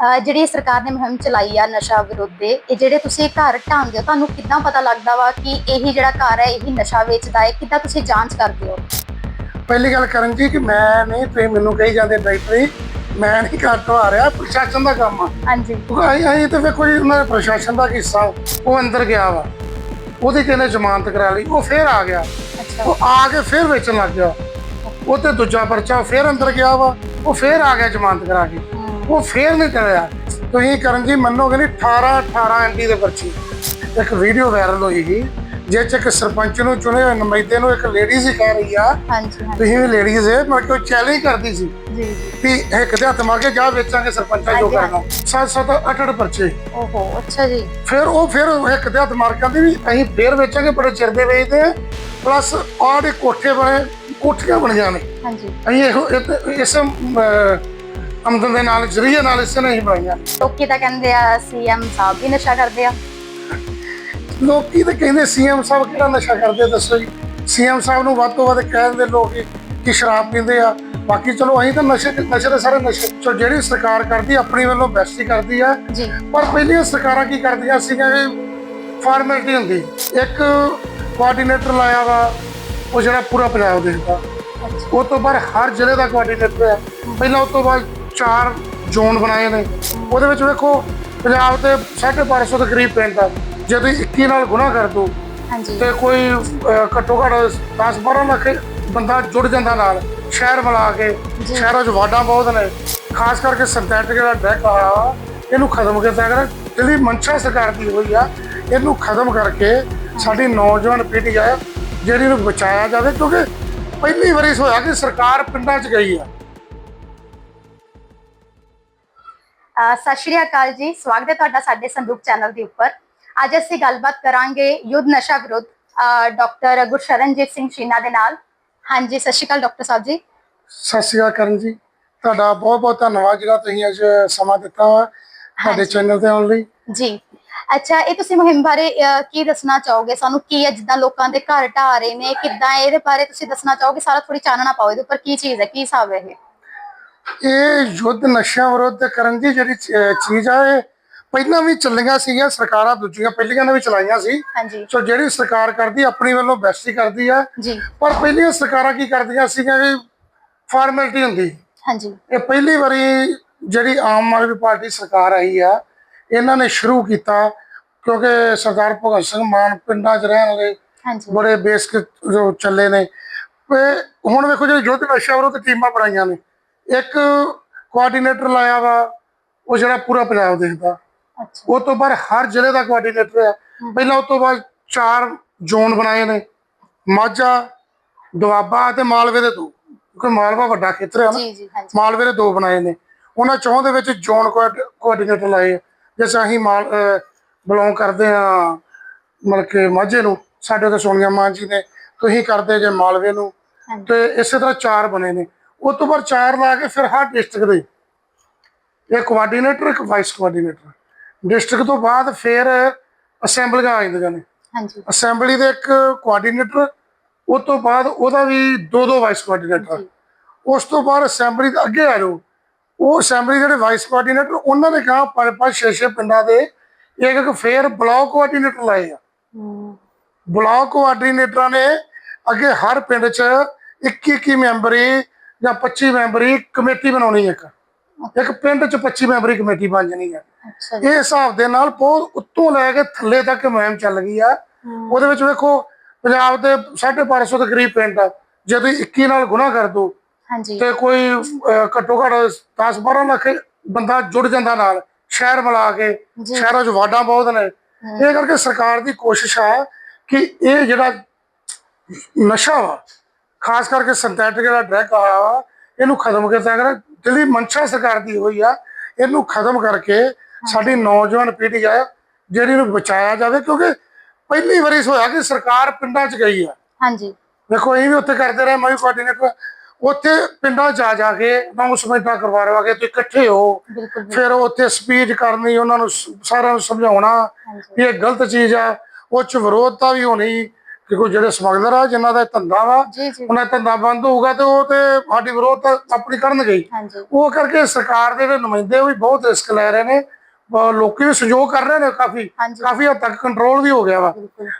ਜਿਹੜੀ ਸਰਕਾਰ ਨੇ ਮੁਹਿੰਮ ਚਲਾਈ ਆ ਨਸ਼ਾ ਵਿਰੁੱਧ ਦੇ ਇਹ ਜਿਹੜੇ ਤੁਸੀਂ ਘਰ ਢਾਂਦੇ ਹੋ ਤੁਹਾਨੂੰ ਕਿੱਦਾਂ ਪਤਾ ਲੱਗਦਾ ਵਾ ਕਿ ਇਹੀ ਜਿਹੜਾ ਘਰ ਹੈ ਇਹੀ ਨਸ਼ਾ ਵੇਚਦਾ ਹੈ? ਕਿੱਦਾਂ ਤੁਸੀਂ ਜਾਂਚ ਕਰਦੇ ਹੋ? ਪਹਿਲੀ ਗੱਲ ਕਰਨ ਜੀ ਕਿ ਮੈਂ ਨਹੀਂ ਤੁਸੀਂ ਮੈਨੂੰ ਕਹੀ ਜਾਂਦੇ ਡਾਕਟਰੀ ਮੈਂ ਨਹੀਂ ਘਰ ਤੋਂ ਆ ਰਿਹਾ ਪ੍ਰਸ਼ਾਸਨ ਦਾ ਕੰਮ ਆ। ਹਾਂਜੀ। ਉਹ ਆਈ ਆਈ ਤੇ ਵੇਖੋ ਜੀ ਉਹਨਾਂ ਦੇ ਪ੍ਰਸ਼ਾਸਨ ਦਾ ਹਿੱਸਾ ਉਹ ਅੰਦਰ ਗਿਆ ਵਾ। ਉਹਦੀ ਕਿਹਨੇ ਜ਼ਮਾਨਤ ਕਰਾ ਲਈ ਉਹ ਫੇਰ ਆ ਗਿਆ। ਉਹ ਆ ਕੇ ਫੇਰ ਵੇਚਣ ਲੱਗ ਗਿਆ। ਉਹ ਤੇ ਦੂਜਾ ਪਰਚਾ ਫੇਰ ਅੰਦਰ ਗਿਆ ਵਾ ਉਹ ਫੇਰ ਆ ਗਿਆ ਜ਼ਮਾਨਤ ਕਰਾ ਕੇ। ਉਹ ਫੇਰ ਨਹੀਂ ਟਲਿਆ ਤੁਸੀਂ ਕਰਨ ਜੀ ਮੰਨੋਗੇ ਨਹੀਂ 18 18 ਐਮਪੀ ਦੇ ਪਰਚੀ। ਇੱਕ ਵੀਡੀਓ ਵਾਇਰਲ ਹੋਈ ਸੀ ਜਿਹ ਚ ਇੱਕ ਸਰਪੰਚ ਨੂੰ ਚੁਣੇ ਹੋਏ ਨੁਮਾਇੰਦੇ ਨੂੰ ਇੱਕ ਲੇਡੀ ਸੀ ਕਹਿ ਰਹੀ ਆ। ਹਾਂਜੀ ਤੁਸੀਂ ਵੀ ਲੇਡੀਜ਼ ਹੈ ਮੈਂ ਕਿਹਾ ਚੈਲੰਜ ਕਰਦੀ ਸੀ ਜੀ ਜੀ। ਵੀ ਇੱਕ ਦੇ ਹੱਥ ਮਾਰ ਕੇ ਜਾ ਵੇਚਾਂਗੇ ਸਰਪੰਚਾਂ ਜੋ ਕਰਨਾ। ਸੱਤ ਸੱਤ ਅੱਠ ਅੱਠ ਪਰਚੇ। ਓਹੋ ਅੱਛਾ ਜੀ। ਫਿਰ ਉਹ ਫਿਰ ਇੱਕ ਦੇ ਹੱਥ ਮਾਰ ਕੇ ਵੀ ਅਸੀਂ ਫੇਰ ਵੇਚਾਂਗੇ ਬੜੇ ਚਿਰ ਦੇ ਵੇਚਦੇ ਆ। ਪਲੱਸ ਆੜੇ ਕੋਠੇ ਬਣੇ ਕੋਠੀਆਂ ਬਣ ਜਾਣੇ ਹਾਂਜੀ। ਅਸੀਂ ਇਹੋ ਇਸ ਆਮਦਨ ਦੇ ਨਾਲ ਜ਼ਰੀਏ ਨਾਲ ਇਸ ਨੇ ਹੀ ਬਣਾਈਆਂ। ਲੋਕੀ ਤਾਂ ਕਹਿੰਦੇ ਆ ਸੀਐਮ ਸਾਹਿਬ ਵੀ ਨਸ਼ਾ ਕਰਦੇ ਆ। ਲੋਕੀ ਤਾਂ ਕਹਿੰਦੇ ਸੀਐਮ ਸਾਹਿਬ ਕਿਹੜਾ ਨਸ਼ਾ ਕਰਦੇ ਆ, ਦੱਸੋ ਜੀ। ਸੀਐਮ ਸਾਹਿਬ ਨੂੰ ਵੱਧ ਤੋਂ ਵੱਧ ਕਹਿ ਦਿੰਦੇ ਲੋਕ ਕਿ- ਸ਼ਰਾਬ ਪੀਂਦੇ ਆ। ਬਾਕੀ ਚਲੋ ਅਸੀਂ ਤਾਂ ਨਸ਼ੇ ਨਸ਼ੇ ਦੇ ਸਾਰੇ ਨਸ਼ੇ ਸੋ ਜਿਹੜੀ ਸਰਕਾਰ ਕਰਦੀ ਆਪਣੀ ਵੱਲੋਂ ਬੈਸਟ ਹੀ ਕਰਦੀ ਆ। ਜੀ। ਪਰ ਪਹਿਲੀਆਂ ਸਰਕਾਰਾਂ ਕੀ ਕਰਦੀਆਂ ਸੀਗੀਆਂ ਕਿ ਫਾਰਮੈਲਿਟੀ ਹੁੰਦੀ। ਇੱਕ ਕੋਆਰਡੀਨੇਟਰ ਲਾਇਆ ਵਾ ਉਹ ਜਿਹੜਾ ਪੂਰਾ ਪੰਜਾਬ ਦੇਖਦਾ। ਉਹ ਤੋਂ ਬਾਅਦ ਹਰ ਜ਼ਿਲ੍ਹੇ ਦਾ ਕੋਆਰਡੀਨੇਟਰ ਹੈ ਪਹਿਲਾਂ ਉਸ ਤੋਂ ਬਾਅਦ ਚਾਰ ਜ਼ੋਨ ਬਣਾਏ ਨੇ। ਉਹਦੇ ਵਿੱਚ ਵੇਖੋ ਪੰਜਾਬ ਦੇ 550 ਦੇ ਕਰੀਬ ਪਿੰਡ ਆ। ਜੇ ਤੁਸੀਂ 21 ਨਾਲ ਗੁਣਾ ਕਰ ਦੋ ਹਾਂਜੀ। ਤੇ ਕੋਈ ਘੱਟੋ ਘੱਟ 10 12 ਲੱਖ ਬੰਦਾ ਜੁੜ ਜਾਂਦਾ ਨਾਲ। ਸ਼ਹਿਰ ਮਿਲਾ ਕੇ। ਸ਼ਹਿਰਾਂ 'ਚ ਵਾਰਡਾਂ ਬਹੁਤ ਨੇ। ਖਾਸ ਕਰਕੇ ਸਿੰਥੈਟਿਕ ਜਿਹੜਾ ਡਰੈਗ ਆ ਇਹਨੂੰ ਖਤਮ ਕੀਤਾ ਕਰ। ਜਿਹੜੀ ਮਨਸ਼ਾ ਸਰਕਾਰ ਦੀ ਹੋਈ ਆ ਇਹਨੂੰ ਖਤਮ ਕਰਕੇ ਸਾਡੀ ਨੌਜਵਾਨ ਪੀੜ੍ਹੀ ਆ ਜਿਹੜੀ ਨੂੰ ਬਚਾਇਆ ਜਾਵੇ। ਕਿਉਂਕਿ ਪਹਿਲੀ ਵਾਰੀ ਹੋਇਆ ਕਿ ਸਰਕਾਰ ਪਿੰਡਾਂ 'ਚ ਗਈ ਆ। ਸਤਿ ਸ਼੍ਰੀ ਅਕਾਲ ਜੀ। ਸਵਾਗਤ ਹੈ ਤੁਹਾਡਾ ਸਾਡੇ ਸੰਦੂਕ ਚੈਨਲ ਦੇ ਉੱਪਰ। ਅੱਜ ਅਸੀਂ ਗੱਲਬਾਤ ਕਰਾਂਗੇ ਯੁੱਧ ਨਸ਼ਾ ਵਿਰੁੱਧ ਡਾਕਟਰ ਗੁਰਸ਼ਰਨਜੀਤ ਸਿੰਘ ਸ਼ੀਨਾ ਦੇ ਨਾਲ। ਹਾਂਜੀ ਸਤਿ ਸ਼੍ਰੀ ਅਕਾਲ ਡਾਕਟਰ ਸਾਹਿਬ ਜੀ। ਸਤਿ ਸ਼੍ਰੀ ਅਕਾਲ ਕਰਨ ਜੀ। ਤੁਹਾਡਾ ਬਹੁਤ ਬਹੁਤ ਧੰਨਵਾਦ ਜਿਹੜਾ ਤੁਸੀਂ ਅੱਜ ਸਮਾਂ ਦਿੱਤਾ ਸਾਡੇ। ਚੈਨਲ ਤੇ ਆਉਣ ਲਈ। ਜੀ। ਅੱਛਾ ਇਹ ਤੁਸੀਂ ਮੁਹਿੰਮ ਬਾਰੇ ਕੀ ਦੱਸਣਾ ਚਾਹੋਗੇ? ਸਾਨੂੰ ਕੀ ਹੈ ਜਿੱਦਾਂ ਲੋਕਾਂ ਦੇ ਘਰ ਢਾ ਰਹੇ ਨੇ? ਕਿੱਦਾਂ ਇਹਦੇ ਬਾਰੇ ਤੁਸੀਂ ਦੱਸਣਾ ਚਾਹੋਗੇ? ਸਾਰਾ ਥੋੜੀ ਚਾਨਣਾ ਪਾਓ ਇਹਦੇ ਉੱਪਰ। ਕੀ ਚੀਜ਼ ਹੈ? ਕੀ ਹਿਸਾਬ ਹੈ ਇਹ? ਇਹ ਯੁੱਧ ਨਸ਼ਿਆਂ ਵਿਰੁੱਧ ਕਰਨ ਦੀ ਜਿਹੜੀ ਚੀਜ਼ ਆ ਇਹ ਪਹਿਲਾਂ ਵੀ ਚੱਲੀਆਂ ਸੀਗੀਆਂ ਸਰਕਾਰਾਂ ਦੂਜੀਆਂ ਪਹਿਲੀਆਂ ਨੇ ਵੀ ਚਲਾਈਆਂ ਸੀ। ਹਾਂਜੀ। ਸੋ ਜਿਹੜੀ ਸਰਕਾਰ ਕਰਦੀ ਆਪਣੀ ਵੱਲੋਂ ਬੈਸਟ ਹੀ ਕਰਦੀ ਆ। ਜੀ। ਪਰ ਪਹਿਲੀਆਂ ਸਰਕਾਰਾਂ ਕੀ ਕਰਦੀਆਂ ਸੀਗੀਆਂ ਕਿ ਫਾਰਮੈਲਿਟੀ ਹੁੰਦੀ। ਹਾਂਜੀ। ਇਹ ਪਹਿਲੀ ਵਾਰੀ ਜਿਹੜੀ ਆਮ ਆਦਮੀ ਪਾਰਟੀ ਸਰਕਾਰ ਆਈ ਆ ਇਹਨਾਂ ਨੇ ਸ਼ੁਰੂ ਕੀਤਾ। ਕਿਉਂਕਿ ਸਰਦਾਰ ਭਗਤ ਸਿੰਘ ਮਾਨ ਪਿੰਡਾਂ 'ਚ ਰਹਿਣ ਵਾਲੇ ਬੜੇ ਬੇਸਿਕ ਜੋ ਚੱਲੇ ਨੇ। ਹੁਣ ਵੇਖੋ ਜਿਹੜੇ ਯੁੱਧ ਨਸ਼ਾ ਵਿਰੁੱਧ ਟੀਮਾਂ ਬਣਾਈਆਂ ਨੇ। ਇੱਕ ਕੋਆਰਡੀਨੇਟਰ ਲਾਇਆ ਵਾ ਉਹ ਜਿਹੜਾ ਪੂਰਾ ਪੰਜਾਬ ਦੇਖਦਾ ਉਹ ਤੋਂ ਬਾਅਦ ਹਰ ਜ਼ਿਲ੍ਹੇ ਦਾ ਕੋਆਰਡੀਨੇਟਰ ਹੈ। ਪਹਿਲਾਂ ਉਸ ਤੋਂ ਬਾਅਦ ਚਾਰ ਜ਼ੋਨ ਬਣਾਏ ਨੇ। ਮਾਝਾ ਦੁਆਬਾ ਤੇ ਮਾਲਵੇ ਦੇ ਦੋ। ਕਿਉਂਕਿ ਮਾਲਵਾ ਵੱਡਾ ਖੇਤਰ ਹੈ ਨਾ। ਮਾਲਵੇ ਦੇ ਦੋ ਬਣਾਏ ਨੇ। ਉਹਨਾਂ ਚੌਂ ਦੇ ਵਿੱਚ ਜ਼ੋਨ ਕੋਆਰਡੀਨੇਟਰ ਲਾਏ। ਜਿਸ ਅਸੀਂ ਮਾਲ ਬਿਲੋਂਗ ਕਰਦੇ ਆ ਮਤਲਬ ਕਿ ਮਾਝੇ ਨੂੰ। ਸਾਡੇ ਤੋਂ ਸੋਨੀਆ ਮਾਨ ਜੀ ਨੇ। ਤੁਸੀਂ ਕਰਦੇ ਜੇ ਮਾਲਵੇ ਨੂੰ। ਤੇ ਇਸੇ ਤਰ੍ਹਾਂ ਚਾਰ ਬਣੇ ਨੇ। ਉਸ ਤੋਂ ਬਾਅਦ ਚਾਰ ਲਾ ਕੇ ਫਿਰ ਹਰ ਡਿਸਟ੍ਰਿਕਟ ਦੇ। ਇੱਕ ਕੋਆਰਡੀਨੇਟਰ ਇੱਕ ਵਾਈਸ ਕੋਆਰਡੀਨੇਟਰ ਡਿਸਟ੍ਰਿਕਟ ਤੋਂ ਬਾਅਦ ਫਿਰ ਅਸੈਂਬਲੀਆਂ ਆ ਜਾਂਦੀਆਂ ਨੇ। ਹਾਂਜੀ। ਅਸੈਂਬਲੀ ਦੇ ਇੱਕ ਕੋਆਰਡੀਨੇਟਰ ਉਸ ਤੋਂ ਬਾਅਦ ਉਹਦਾ ਵੀ ਦੋ ਦੋ ਵਾਈਸ ਕੋਆਰਡੀਨੇਟਰ। ਉਸ ਤੋਂ ਬਾਅਦ ਅਸੈਂਬਲੀ ਦੇ ਅੱਗੇ ਆ ਜਾਓ। ਉਹ ਅਸੈਂਬਲੀ ਜਿਹੜੇ ਵਾਈਸ ਕੋਆਰਡੀਨੇਟਰ ਉਹਨਾਂ ਨੇ ਕਹਾ ਪੰਜ ਪੰਜ ਛੇ ਛੇ ਪਿੰਡਾਂ ਦੇ ਇੱਕ ਇੱਕ ਫੇਰ ਬਲਾਕ ਕੋਆਰਡੀਨੇਟਰ ਲਾਏ ਆ। ਬਲਾਕ ਕੋਆਰਡੀਨੇਟਰਾਂ ਨੇ ਅੱਗੇ ਹਰ ਪਿੰਡ 'ਚ 21 21 ਮੈਂਬਰੀ ਜਾਂ 25 ਮੈਂਬਰੀ ਕਮੇਟੀ ਬਣਾਉਣੀ ਇੱਕ। ਇੱਕ ਪਿੰਡ 'ਚ 25 ਮੈਂਬਰੀ ਕਮੇਟੀ ਬਣ ਜਾਣੀ ਹੈ ਇਹ ਹਿਸਾਬ ਦੇ ਨਾਲ ਬਹੁਤ ਉੱਤੋਂ ਲੈ ਕੇ ਥੱਲੇ ਤੱਕ ਮੁਹਿੰਮ ਚੱਲ ਗਈ ਆ। ਉਹਦੇ ਵਿੱਚ ਵੇਖੋ ਪੰਜਾਬ ਦੇ 550 ਦੇ ਕਰੀਬ ਪਿੰਡ ਆ। ਜੇ ਤੁਸੀਂ 21 ਨਾਲ ਗੁਣਾ ਕਰ ਦੋ ਹਾਂਜੀ। ਤੇ ਕੋਈ ਘੱਟੋ ਘੱਟ 10 12 ਲੱਖ ਬੰਦਾ ਜੁੜ ਜਾਂਦਾ ਨਾਲ। ਸ਼ਹਿਰ ਮਿਲਾ ਕੇ। ਸ਼ਹਿਰਾਂ 'ਚ ਵਾਰਡਾਂ ਬਹੁਤ ਨੇ। ਇਹ ਕਰਕੇ ਸਰਕਾਰ ਦੀ ਕੋਸ਼ਿਸ਼ ਆ ਕਿ ਇਹ ਜਿਹੜਾ ਨਸ਼ਾ ਵਾ ਖਾਸ ਕਰਕੇ ਸਿੰਥੈਟਿਕ ਜਿਹੜਾ ਡਰੈਗ ਆ ਇਹਨੂੰ ਖਤਮ ਕੀਤਾ ਕਰ ਜਿਹੜੀ ਮਨਸ਼ਾ ਸਰਕਾਰ ਦੀ ਹੋਈ ਆ ਇਹਨੂੰ ਖਤਮ ਕਰਕੇ ਸਾਡੀ ਨੌਜਵਾਨ ਪੀੜ੍ਹੀ ਆ ਜਿਹੜੀ ਨੂੰ ਬਚਾਇਆ ਜਾਵੇ ਕਿਉਂਕਿ ਪਹਿਲੀ ਵਾਰੀ ਹੋਇਆ ਕਿ ਸਰਕਾਰ ਪਿੰਡਾਂ 'ਚ ਗਈ ਆ। ਹਾਂਜੀ। ਦੇਖੋ ਇਹ ਵੀ ਉੱਥੇ ਕਰਦੇ ਰਹੇ ਮੈਂ ਵੀ ਕੋਆਰਡੀਨੇਟਰ ਉੱਥੇ ਪਿੰਡਾਂ ਜਾ ਜਾ ਕੇ ਅਨਾਉਂਸਮੈਂਟਾਂ ਕਰਵਾ ਰਵਾ ਕੇ ਤੁਸੀਂ ਇਕੱਠੇ ਹੋ। ਫਿਰ ਉੱਥੇ ਸਪੀਚ ਕਰਨੀ ਉਹਨਾਂ ਨੂੰ ਸਾਰਿਆਂ ਨੂੰ ਸਮਝਾਉਣਾ ਵੀ ਇਹ ਗਲਤ ਚੀਜ਼ ਆ ਉਹ 'ਚ ਵਿਰੋਧਤਾ ਵੀ ਹੋਣੀ ਕਿ ਕੋਈ ਜਿਹੜੇ ਸਮਗਲਰ ਆ ਜਿਨ੍ਹਾਂ ਦਾ ਇਹ ਧੰਦਾ ਵਾ ਉਹਨਾਂ ਦਾ ਧੰਦਾ ਬੰਦ ਹੋਊਗਾ ਤੇ ਉਹ ਤੇ ਸਾਡੀ ਵਿਰੋਧ ਆਪਣੀ ਕਰਨਗੇ ਉਹ ਕਰਕੇ ਸਰਕਾਰ ਦੇ ਜਿਹੜੇ ਨੁਮਾਇੰਦੇ ਵੀ ਬਹੁਤ ਰਿਸਕ ਲੈ ਰਹੇ ਨੇ। ਲੋਕੀ ਵੀ ਸਹਿਯੋਗ ਕਰ ਰਹੇ ਨੇ ਕਾਫੀ। ਕਾਫੀ ਹੱਦ ਤੱਕ ਕੰਟਰੋਲ ਵੀ ਹੋ ਗਿਆ ਵਾ।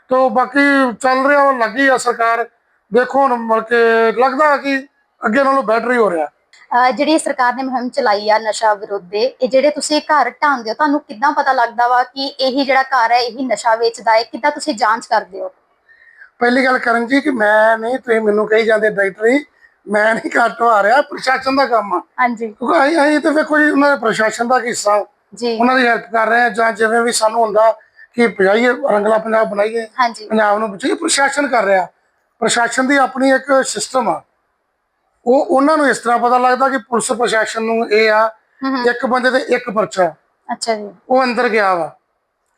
ਤੋ ਬਾਕੀ ਚੱਲ ਰਿਹਾ ਉਹ ਲੱਗੀ ਆ ਸਰਕਾਰ। ਦੇਖੋ ਹੁਣ ਮਤਲਬ ਕਿ ਲੱਗਦਾ ਕਿ ਅੱਗੇ ਨਾਲੋਂ ਬੈਟਰ ਹੀ ਹੋ ਰਿਹਾ। ਜਿਹੜੀ ਸਰਕਾਰ ਨੇ ਮੁਹਿੰਮ ਚਲਾਈ ਆ ਨਸ਼ਾ ਵਿਰੋਧ ਦੇ ਇਹ ਜਿਹੜੇ ਤੁਸੀਂ ਘਰ ਢਾਉਂਦੇ ਹੋ ਤੁਹਾਨੂੰ ਕਿੱਦਾਂ ਪਤਾ ਲੱਗਦਾ ਵਾ ਕਿ ਇਹੀ ਜਿਹੜਾ ਘਰ ਹੈ ਇਹੀ ਨਸ਼ਾ ਵੇਚਦਾ ਹੈ? ਕਿੱਦਾਂ ਤੁਸੀਂ ਜਾਂਚ ਕਰਦੇ ਹੋ? ਪਹਿਲੀ ਗੱਲ ਕਰਨ ਜੀ ਕਿ ਮੈਂ ਨਹੀਂ ਤੁਸੀਂ ਮੈਨੂੰ ਕਹੀ ਜਾਂਦੇ ਡਾਕਟਰ ਜੀ ਮੈਂ ਨਹੀਂ ਘੱਟ ਆ ਰਿਹਾ ਪ੍ਰਸ਼ਾਸਨ ਦਾ ਕੰਮ ਆ। ਹਾਂਜੀ। ਕਿਉਂਕਿ ਅਸੀਂ ਅਸੀਂ ਤੇ ਵੇਖੋ ਜੀ ਉਹਨਾਂ ਦੇ ਪ੍ਰਸ਼ਾਸਨ ਦਾ ਹਿੱਸਾ ਜੀ। ਉਹਨਾਂ ਦੀ ਹੈਲਪ ਕਰ ਰਹੇ ਆ ਜਾਂ ਜਿਵੇਂ ਵੀ ਸਾਨੂੰ ਹੁੰਦਾ ਕਿ ਭਜਾਈਏ ਰੰਗਲਾ ਪੰਜਾਬ ਬਣਾਈਏ ਪੰਜਾਬ ਨੂੰ ਬਚਾਈਏ ਪ੍ਰਸ਼ਾਸਨ ਕਰ ਰਿਹਾ। ਪ੍ਰਸ਼ਾਸਨ ਦੀ ਆਪਣੀ ਇੱਕ ਸਿਸਟਮ ਆ। ਉਹ ਉਹਨਾਂ ਨੂੰ ਇਸ ਤਰ੍ਹਾਂ ਪਤਾ ਲੱਗਦਾ ਕਿ ਪੁਲਿਸ ਪ੍ਰਸ਼ਾਸਨ ਨੂੰ ਇਹ ਆ ਇੱਕ ਬੰਦੇ ਤੇ ਇੱਕ ਪਰਚਾ। ਅੱਛਾ ਜੀ। ਉਹ ਅੰਦਰ ਗਿਆ ਵਾ।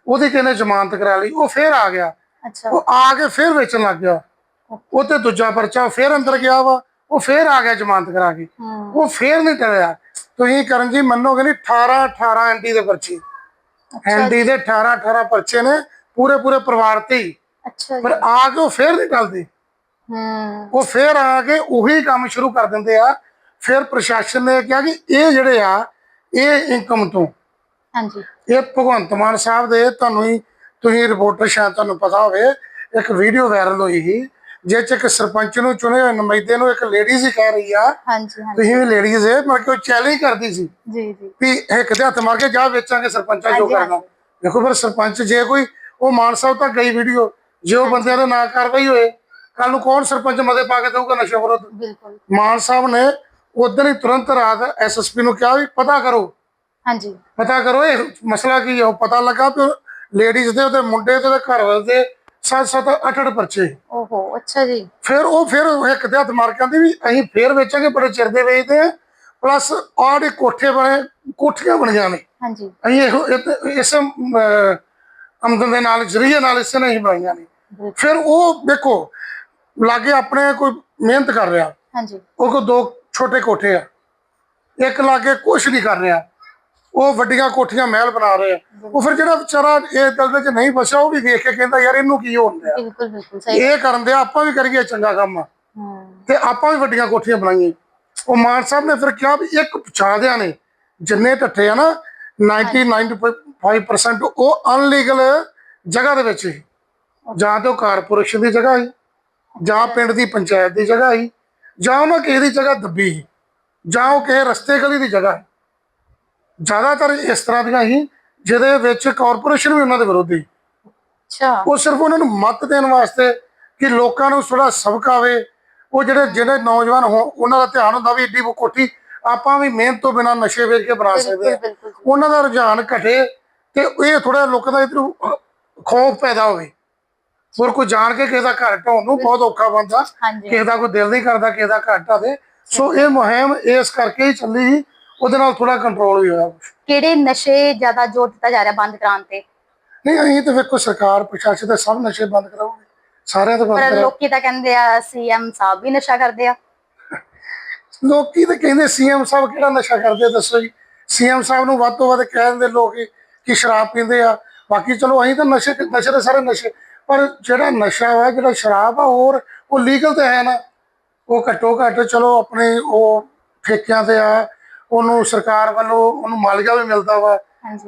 ਉਹਦੀ ਕਿਹਨੇ ਜ਼ਮਾਨਤ ਕਰਾ ਲਈ? ਉਹ ਫੇਰ ਆ ਗਿਆ। ਅੱਛਾ। ਉਹ ਆ ਕੇ ਫੇਰ ਵੇਚਣ ਲੱਗ ਗਿਆ। ਉਹ ਤੇ ਦੂਜਾ ਪਰਚਾ ਫੇਰ ਅੰਦਰ ਗਿਆ ਵਾ ਉਹ ਫੇਰ ਆ ਗਿਆ ਜ਼ਮਾਨਤ ਕਰਾ ਕੇ। ਉਹ ਫੇਰ ਨਹੀਂ ਟਲਿਆ। ਤੁਸੀਂ ਕਰਨ ਜੀ ਮੰਨੋਗੇ ਨਹੀਂ 18 18 ਐਂਟੀ ਦੇ ਪਰਚੇ। ਐਂਟੀ ਦੇ 18 18 ਪਰਚੇ ਨੇ ਪੂਰੇ ਪੂਰੇ ਪਰਿਵਾਰ ਤੇ ਹੀ। ਅੱਛਾ ਪਰ ਆ ਕੇ ਉਹ ਫੇਰ ਨਹੀਂ ਟਲਦੇ। ਹਮ ਉਹ ਫੇਰ ਆ ਕੇ ਉਹੀ ਕੰਮ ਸ਼ੁਰੂ ਕਰ ਦਿੰਦੇ ਆ। ਫਿਰ ਪ੍ਰਸ਼ਾਸਨ ਨੇ ਕਿਹਾ ਕਿ ਇਹ ਜਿਹੜੇ ਆ ਇਹ ਇਨਕਮ ਤੋਂ ਹਾਂਜੀ। ਇਹ ਭਗਵੰਤ ਮਾਨ ਸਾਹਿਬ ਦੇ ਤੁਹਾਨੂੰ ਹੀ ਤੁਸੀਂ ਰਿਪੋਰਟਰ ਸ਼ਾਇਦ ਤੁਹਾਨੂੰ ਪਤਾ ਹੋਵੇ ਇੱਕ ਵੀਡੀਓ ਵਾਇਰਲ ਹੋਈ ਸੀ ਜਿਸ ਚ ਇੱਕ ਸਰਪੰਚ ਨੂੰ ਚੁਣੇ ਹੋਏ ਨੁਮਾਇੰਦੇ ਨੂੰ ਇੱਕ ਲੇਡੀਜ਼ ਹੀ ਕਹਿ ਰਹੀ ਆ। ਹਾਂਜੀ ਹਾਂਜੀ। ਤੁਸੀਂ ਵੀ ਲੇਡੀਜ਼ ਹੈ ਮਤਲਬ ਕਿ ਉਹ ਚੈਲੰਜ ਕਰਦੀ ਸੀ ਜੀ ਜੀ। ਵੀ ਇੱਕ ਦੇ ਹੱਥ ਮਾਰ ਕੇ ਜਾ ਵੇਚਾਂਗੇ ਸਰਪੰਚਾਂ ਜੋ ਕਰਨਾ। ਦੇਖੋ ਫਿਰ ਸਰਪੰਚ ਜੇ ਕੋਈ ਉਹ ਮਾਨ ਸਾਹਿਬ ਤੱਕ ਗਈ ਵੀਡੀਓ ਜੇ ਉਹ ਬੰਦਿਆਂ ਦੇ ਨਾਂ ਕਾਰਵਾਈ ਹੋਏ ਕੱਲ ਨੂੰ ਕੌਣ ਸਰਪੰਚ ਮਤੇ ਪਾ ਕੇ ਦਊਗਾ ਨਸ਼ਾ ਵਿਰੋਧ? ਬਿਲਕੁਲ। ਮਾਨ ਸਾਹਿਬ ਨੇ ਉਦੋਂ ਹੀ ਤੁਰੰਤ ਰਾਤ ਐਸਐਸਪੀ ਨੂੰ ਕਿਹਾ ਵੀ ਪਤਾ ਕਰੋ। ਹਾਂਜੀ। ਪਤਾ ਕਰੋ ਇਹ ਮਸਲਾ ਕੀ ਹੈ ਉਹ ਪਤਾ ਲੱਗਾ ਕਿ ਲੇਡੀਜ਼ ਦੇ ਉਹਦੇ ਮੁੰਡੇ ਤੇ ਉਹਦੇ ਘਰ ਵਾਲੇ ਦੇ ਸੱਤ ਸੱਤ ਅੱਠ ਅੱਠ ਪਰਚੇ। ਓਹੋ ਅੱਛਾ ਜੀ। ਫਿਰ ਉਹ ਫਿਰ ਇੱਕ ਦੇ ਹੱਥ ਮਾਰ ਕੇ ਆਂਦੀ ਵੀ ਅਸੀਂ ਫੇਰ ਵੇਚਾਂਗੇ ਬੜੇ ਚਿਰ ਦੇ ਵੇਚਦੇ ਆ। ਪਲੱਸ ਆੜੇ ਕੋਠੇ ਬਣੇ ਕੋਠੀਆਂ ਬਣੀਆਂ ਨੇ। ਹਾਂਜੀ। ਅਸੀਂ ਇਹੋ ਇਹ- ਇਸ ਅਮ, ਆਮਦਨ ਦੇ ਨਾਲ ਜ਼ਰੀਏ ਨਾਲ ਇਸੇ ਨੇ ਹੀ ਬਣਾਈਆਂ ਨੇ। ਫਿਰ ਉਹ ਦੇਖੋ ਲਾਗੇ ਆਪਣੇ ਕੋਈ ਮਿਹਨਤ ਕਰ ਰਿਹਾ। ਹਾਂਜੀ। ਉਹ ਕੋ ਦੋ ਛੋਟੇ ਕੋਠੇ ਆ। ਇੱਕ ਲਾਗੇ ਕੁਛ ਨਹੀਂ ਕਰ ਰਿਹਾ। ਉਹ ਵੱਡੀਆਂ ਕੋਠੀਆਂ ਮਹਿਲ ਬਣਾ ਰਹੇ ਆ। ਉਹ ਫਿਰ ਜਿਹੜਾ ਵਿਚਾਰਾ ਇਹ ਦਲਦਲ ਚ ਨਹੀਂ ਫਸਿਆ ਉਹ ਵੀ ਵੇਖ ਕੇ ਕਹਿੰਦਾ ਯਾਰ ਇਹਨੂੰ ਕੀ ਹੋਣ ਡਿਆ? ਬਿਲਕੁਲ ਬਿਲਕੁਲ ਸਹੀ ਇਹ ਕਰਨ ਦੇ ਆਪਾਂ ਵੀ ਕਰੀਏ ਚੰਗਾ ਕੰਮ। ਹਮ ਤੇ ਆਪਾਂ ਵੀ ਵੱਡੀਆਂ ਕੋਠੀਆਂ ਬਣਾਈਏ ਉਹ ਮਾਨ ਸਾਹਿਬ ਨੇ ਫਿਰ ਕਿਹਾ ਵੀ ਇੱਕ ਪਛਾਦਿਆਂ ਨੇ ਜਿੰਨੇ ਟੱਠੇ ਆ ਨਾ 99.5% ਉਹ ਅਨਲੀਗਲ ਜਗ੍ਹਾ ਦੇ ਵਿੱਚ ਸੀ। ਜਾਂ ਤੇ ਉਹ ਕਾਰਪੋਰੇਸ਼ਨ ਦੀ ਜਗ੍ਹਾ ਸੀ ਜਾਂ ਪਿੰਡ ਦੀ ਪੰਚਾਇਤ ਦੀ ਜਗ੍ਹਾ ਸੀ ਜਾਂ ਉਹਨਾਂ ਕਿਸੇ ਦੀ ਜਗ੍ਹਾ ਦੱਬੀ ਸੀ ਜਾਂ ਉਹ ਕਿਸੇ ਰਸਤੇ ਗਲੀ ਦੀ ਜਗ੍ਹਾ ਜ਼ਿਆਦਾਤਰ ਇਸ ਤਰ੍ਹਾਂ ਦੀਆਂ ਸੀ ਜਿਹਦੇ ਵਿੱਚ ਕਾਰਪੋਰੇਸ਼ਨ ਵੀ ਉਹਨਾਂ ਦੇ ਵਿਰੋਧੀ। ਅੱਛਾ। ਉਹ ਸਿਰਫ ਉਹਨਾਂ ਨੂੰ ਮੱਤ ਦੇਣ ਵਾਸਤੇ ਕਿ ਲੋਕਾਂ ਨੂੰ ਥੋੜਾ ਸਬਕ ਆਵੇ। ਉਹ ਜਿਹੜੇ ਜਿਹੜੇ ਨੌਜਵਾਨ ਹੋ ਉਹਨਾਂ ਦਾ ਧਿਆਨ ਹੁੰਦਾ ਵੀ ਏਡੀ ਕੋਠੀ ਆਪਾਂ ਵੀ ਮਿਹਨਤ ਤੋਂ ਬਿਨਾ ਨਸ਼ੇ ਵੇਚ ਕੇ ਬਣਾ ਸਕਦੇ ਆ। ਉਹਨਾਂ ਦਾ ਰੁਝਾਨ ਘਟੇ ਤੇ ਇਹ ਥੋੜਾ ਲੋਕਾਂ ਦਾ ਇਧਰ ਖੌਫ ਪੈਦਾ ਹੋਵੇ। ਹੋਰ ਕੋਈ ਜਾਣ ਕੇ ਕਿਸੇ ਦਾ ਘਰ ਢਾਉਣ ਨੂੰ ਬਹੁਤ ਔਖਾ ਬੰਦਾ ਕਿਸੇ ਦਾ ਕੋਈ ਦਿਲ ਨਹੀਂ ਕਰਦਾ ਕਿਸੇ ਦਾ ਘਰ ਢਾਵੇ ਸੋ ਇਹ ਮੁਹਿੰਮ ਇਸ ਕਰਕੇ ਹੀ ਚੱਲੀ ਉਹਦੇ ਨਾਲ ਥੋੜਾ ਕੰਟਰੋਲ ਵੀ ਹੋਇਆ। ਕਿਹੜੇ ਨਸ਼ੇ ਜ਼ਿਆਦਾ ਜ਼ੋਰ ਦਿੱਤਾ ਜਾ ਰਿਹਾ ਬੰਦ ਕਰਾਉਣ ਤੇ? ਨਹੀਂ ਅਸੀਂ ਤਾਂ ਵੇਖੋ ਸਰਕਾਰ ਪ੍ਰਸ਼ਾਸਨ ਦੇ ਸਭ ਨਸ਼ੇ ਬੰਦ ਕਰਾਉਗੇ ਸਾਰਿਆਂ ਦੇ ਬੰਦ ਪਰ ਲੋਕੀ ਤਾਂ ਕਹਿੰਦੇ ਆ ਸੀਐਮ ਸਾਹਿਬ ਵੀ ਨਸ਼ਾ ਕਰਦੇ ਆ। ਲੋਕੀ ਤਾਂ ਕਹਿੰਦੇ ਸੀਐਮ ਸਾਹਿਬ ਕਿਹੜਾ ਨਸ਼ਾ ਕਰਦੇ ਆ, ਦੱਸੋ ਜੀ। ਸੀਐਮ ਸਾਹਿਬ ਨੂੰ ਵੱਧ ਤੋਂ ਵੱਧ ਕਹਿ ਦਿੰਦੇ ਲੋਕ ਕਿ- ਕਿ ਸ਼ਰਾਬ ਪੀਂਦੇ ਆ। ਬਾਕੀ ਚਲੋ ਅਸੀਂ ਤਾਂ ਨਸ਼ੇ ਨਸ਼ੇ ਦੇ ਸਾਰੇ ਨਸ਼ੇ। ਪਰ ਜਿਹੜਾ ਨਸ਼ਾ ਵਾ ਜਿਹੜਾ ਸ਼ਰਾਬ ਆ ਹੋਰ ਉਹ ਲੀਗਲ ਤੇ ਹੈ ਨਾ। ਉਹ ਘੱਟੋ ਘੱਟ ਚਲੋ ਆਪਣੇ ਉਹ ਠੇਕਿਆਂ ਤੇ ਆ ਉਹਨੂੰ ਸਰਕਾਰ ਵੱਲੋਂ ਉਹਨੂੰ ਮਾਲੀਆ ਵੀ ਮਿਲਦਾ ਵਾ।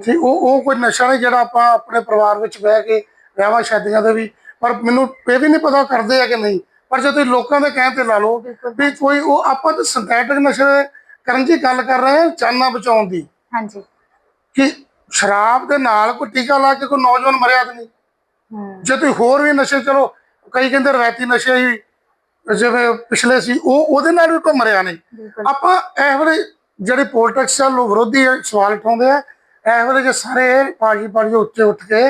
ਤੇ ਉਹ ਉਹ ਕੋਈ ਨਸ਼ਾ ਨਹੀਂ ਜਿਹੜਾ ਆਪਾਂ ਆਪਣੇ ਪਰਿਵਾਰ ਵਿੱਚ ਬਹਿ ਕੇ ਵਿਆਹਾਂ ਸ਼ਾਦੀਆਂ ਦੇ ਵੀ ਪਰ ਮੈਨੂੰ ਇਹ ਵੀ ਨਹੀਂ ਪਤਾ ਕਰਦੇ ਆ ਕਿ ਨਹੀਂ। ਪਰ ਜੇ ਤੁਸੀਂ ਲੋਕਾਂ ਦੇ ਕਹਿਣ ਤੇ ਲਾ ਲਓ ਵੀ ਕੋਈ ਉਹ ਆਪਾਂ ਤਾਂ ਸਿੰਥੈਟਿਕ ਨਸ਼ੇ ਕਰਨ ਦੀ ਗੱਲ ਕਰ ਰਹੇ ਹਾਂ ਚਾਨਾ ਬਚਾਉਣ ਦੀ। ਹਾਂਜੀ। ਕਿ ਸ਼ਰਾਬ ਦੇ ਨਾਲ ਕੋਈ ਟੀਕਾ ਲਾ ਕੇ ਕੋਈ ਨੌਜਵਾਨ ਮਰਿਆ ਤਾਂ ਨਹੀਂ। ਜੇ ਤੁਸੀਂ ਹੋਰ ਵੀ ਨਸ਼ੇ ਚਲੋ ਕਈ ਕਹਿੰਦੇ ਰਵਾਇਤੀ ਨਸ਼ੇ ਹੀ ਜਿਵੇਂ ਪਿਛਲੇ ਸੀ ਉਹ ਉਹਦੇ ਨਾਲ ਵੀ ਕੋਈ ਮਰਿਆ ਨਹੀਂ। ਆਪਾਂ ਇਹ ਵੇਲੇ ਜਿਹੜੇ ਪੋਲਿਟਿਕਸ ਆ ਲੋਕ ਵਿਰੋਧੀ ਸਵਾਲ ਉਠਾਉਂਦੇ ਆ ਇਹ ਵੇਲੇ ਜੇ ਸਾਰੇ ਪਾਰਟੀ ਪਾਰਟੀ ਉੱਤੇ ਉੱਠ ਕੇ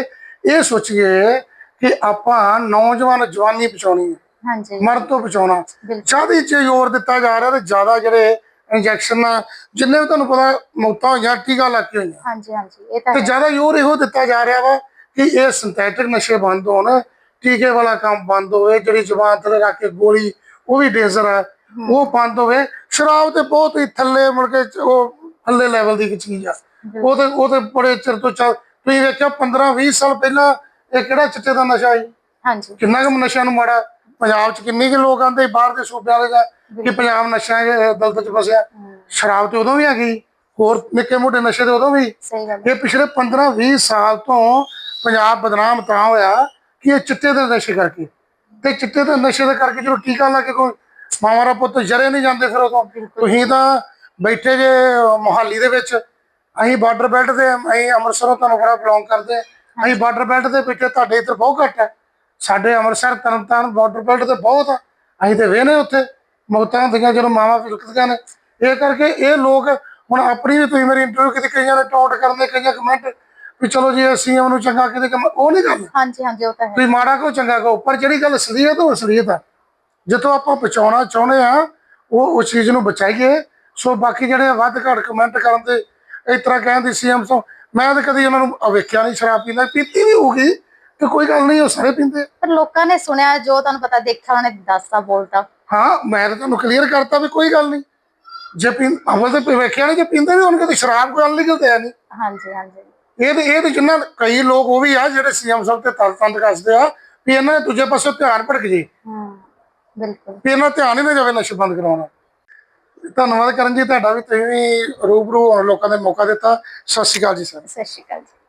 ਇਹ ਸੋਚੀਏ ਕਿ ਆਪਾਂ ਨੌਜਵਾਨ ਜਵਾਨੀ ਬਚਾਉਣੀ ਹੈ ਹਾਂਜੀ। ਮਰਦ ਤੋਂ ਬਚਾਉਣਾ। ਜ਼ਿਆਦਾ ਚ ਜ਼ੋਰ ਦਿੱਤਾ ਜਾ ਰਿਹਾ ਤੇ ਜ਼ਿਆਦਾ ਜਿਹੜੇ ਇੰਜੈਕਸ਼ਨ ਜਿੰਨੇ ਵੀ ਤੁਹਾਨੂੰ ਪਤਾ ਮੌਤਾਂ ਹੋਈਆਂ ਟੀਕਾ ਲੱਗ ਕੇ ਹੋਈਆਂ। ਹਾਂਜੀ ਹਾਂਜੀ ਇਹ ਤਾਂ ਤੇ ਜ਼ਿਆਦਾ ਜ਼ੋਰ ਇਹੋ ਦਿੱਤਾ ਜਾ ਰਿਹਾ ਵਾ ਕਿ ਇਹ ਸਿੰਥੈਟਿਕ ਨਸ਼ੇ ਬੰਦ ਹੋਣ ਟੀਕੇ ਵਾਲਾ ਕੰਮ ਬੰਦ ਹੋਵੇ ਜਿਹੜੀ ਜ਼ੁਬਾਨ ਤੇ ਰੱਖ ਕੇ ਗੋਲੀ ਉਹ ਵੀ ਡੇਂਜਰ ਆ। ਉਹ ਬੰਦ ਹੋਵੇ। ਸ਼ਰਾਬ ਤੇ ਬਹੁਤ ਹੀ ਥੱਲੇ ਮੁੜ ਕੇ ਉਹ ਥੱਲੇ ਲੈਵਲ ਦੀ ਚੀਜ਼ ਆ। ਉਹ ਤੇ ਉਹ ਤੇ ਬੜੇ ਚਿਰ ਤੋਂ ਚੱਲ ਤੁਸੀਂ ਵੇਖਿਆ 15 20 ਸਾਲ ਪਹਿਲਾਂ ਇਹ ਕਿਹੜਾ ਚਿੱਟੇ ਦਾ ਨਸ਼ਾ ਸੀ? ਹਾਂਜੀ। ਕਿੰਨਾ ਕੁ ਨਸ਼ਿਆਂ ਨੂੰ ਮਾੜਾ। ਪੰਜਾਬ 'ਚ ਕਿੰਨੇ ਕੁ ਲੋਕ ਆਂਦੇ ਬਾਹਰ ਦੇ ਸੂਬਿਆਂ ਦੇ ਕਿ ਪੰਜਾਬ ਨਸ਼ਿਆਂ ਦੇ ਦਲਦਲ 'ਚ ਫਸਿਆ। ਸ਼ਰਾਬ ਤੇ ਉਦੋਂ ਵੀ ਹੈਗੀ। ਹੋਰ ਨਿੱਕੇ ਮੋਟੇ ਨਸ਼ੇ ਤੇ ਉਦੋਂ ਵੀ। ਇਹ ਪਿਛਲੇ 15 20 ਸਾਲ ਤੋਂ ਪੰਜਾਬ ਬਦਨਾਮ ਤਾਂ ਹੋਇਆ ਕਿ ਇਹ ਚਿੱਟੇ ਦੇ ਨਸ਼ੇ ਕਰਕੇ। ਤੇ ਚਿੱਟੇ ਦੇ ਨਸ਼ੇ ਦੇ ਕਰਕੇ ਜਦੋਂ ਟੀਕਾ ਲਾ ਕੇ ਕੋਈ ਮਾਵਾਂ ਦਾ ਪੁੱਤ ਜਰੇ ਨਹੀਂ ਜਾਂਦੇ ਫਿਰ ਉਦੋਂ। ਤੁਸੀਂ ਤਾਂ ਬੈਠੇ ਜੇ ਮੁਹਾਲੀ ਦੇ ਵਿੱਚ ਅਸੀਂ ਬਾਰਡਰ ਬੈਲਟ ਤੇ ਅਸੀਂ ਅੰਮ੍ਰਿਤਸਰੋਂ ਤੁਹਾਨੂੰ ਬੜਾ ਬਿਲੋਂਗ ਕਰਦੇ। ਅਸੀਂ ਬਾਰਡਰ ਬੈਲਟ ਦੇ ਵਿੱਚ ਤੁਹਾਡੇ ਇੱਧਰ ਬਹੁਤ ਘੱਟ ਹੈ। ਸਾਡੇ ਅੰਮ੍ਰਿਤਸਰ ਤਰਨਤਾਰਨ ਬਾਰਡਰ ਬੈਲਟ ਤੇ ਬਹੁਤ ਆ। ਅਸੀਂ ਤੇ ਵੇਹਨੇ ਉੱਥੇ ਮੌਤਾਂ ਹੁੰਦੀਆਂ ਜਦੋਂ ਮਾਵਾਂ ਫਿਲਕਦੀਆਂ ਨੇ। ਇਹ ਕਰਕੇ ਇਹ ਲੋਕ ਹੁਣ ਆਪਣੀ ਵੀ ਤੁਸੀਂ ਮੇਰੀ ਇੰਟਰਵਿਊ ਕਿਤੇ ਕਈਆਂ ਨੇ ਟੌਂਟ ਕਰਦੇ ਕਈਆਂ ਕਮੈਂਟ ਵੀ ਚਲੋ ਜੀ ਸੀਐਮ ਨੂੰ ਚੰਗਾ ਕਿਤੇ ਉਹ ਨਹੀਂ ਗੱਲ ਹਾਂਜੀ ਹਾਂਜੀ ਉਹ ਤਾਂ ਹੈ। ਤੁਸੀਂ ਮਾੜਾ ਕਹੋ ਚੰਗਾ ਕਹੋ ਪਰ ਜਿਹੜੀ ਗੱਲ ਅਸਲੀਅਤ ਉਹ ਅਸਲੀਅਤ ਆ। ਜਿੱਥੋਂ ਆਪਾਂ ਬਚਾਉਣਾ ਚਾਹੁੰਦੇ ਆ ਉਹ ਉਸ ਚੀਜ਼ ਨੂੰ ਬਚਾਈਏ। ਸੋ ਬਾਕੀ ਜਿਹੜੇ ਵੱਧ ਘੱਟ ਕਮੈਂਟ ਕਰਨ ਦੇ ਇਸ ਤਰ੍ਹਾਂ ਕਹਿੰਦੇ ਸੀਐਮ ਤੋਂ ਮੈਂ ਤਾਂ ਕਦੀ ਉਹਨਾਂ ਨੂੰ ਵੇਖਿਆ ਨਹੀਂ ਸ਼ਰਾਬ ਪੀਂਦਾ ਪੀਤੀ ਵੀ ਹੋਊਗੀ ਤੇ ਕੋਈ ਗੱਲ ਨਹੀਂ ਉਹ ਸਾਰੇ ਪੀਂਦੇ ਪਰ ਲੋਕਾਂ ਨੇ ਸੁਣਿਆ ਜੋ ਤੁਹਾਨੂੰ ਪਤਾ ਦੇਖਿਆ ਉਹਨੇ ਦੱਸਤਾ ਬੋਲਤਾ ਹਾਂ ਮੈਂ ਤਾਂ ਤੁਹਾਨੂੰ ਕਲੀਅਰ ਕਰਤਾ ਵੀ ਕੋਈ ਗੱਲ ਨਹੀਂ। ਜੇ ਪੀਂ ਅਵਲ ਤੇ ਵੇਖਿਆ ਨਹੀਂ ਜੇ ਪੀਂਦੇ ਵੀ ਹੋਣਗੇ ਤੇ ਸ਼ਰਾਬ ਕੋਈ ਗੱਲ ਨਹੀਂ ਕਿਤੇ ਨਹੀਂ। ਹਾਂਜੀ ਹਾਂਜੀ। ਇਹ ਤੇ ਇਹ ਤੇ ਜਿੰਨਾ ਕਈ ਲੋਕ ਉਹ ਵੀ ਆ ਜਿਹੜੇ ਸੀਐਮ ਸਾਹਿਬ ਤੇ ਤਲ ਤੰਦ ਕੱਸਦੇ ਆ ਵੀ ਇਹਨਾਂ ਦੇ ਦੂਜੇ ਪਾਸੇ ਧਿਆਨ ਭਟਕ ਜੇ। ਬਿਲਕੁਲ। ਵੀ ਇਹਨਾਂ ਦਾ ਧਿਆਨ ਹੀ ਨਾ ਜਾਵੇ ਨਸ਼ੇ ਬੰਦ ਕਰਾਉਣਾ ਧੰਨਵਾਦ ਕਰਨ ਜੀ ਤੁਹਾਡਾ ਵੀ ਤੁਸੀਂ ਵੀ ਰੂਬਰੂ ਹੋਣ ਲੋਕਾਂ ਨੇ ਮੌਕਾ ਦਿੱਤਾ। ਸਤਿ ਸ਼੍ਰੀ ਅਕਾਲ ਜੀ ਸਰ। ਸਤਿ ਸ਼੍ਰੀ ਅਕਾਲ ਜੀ।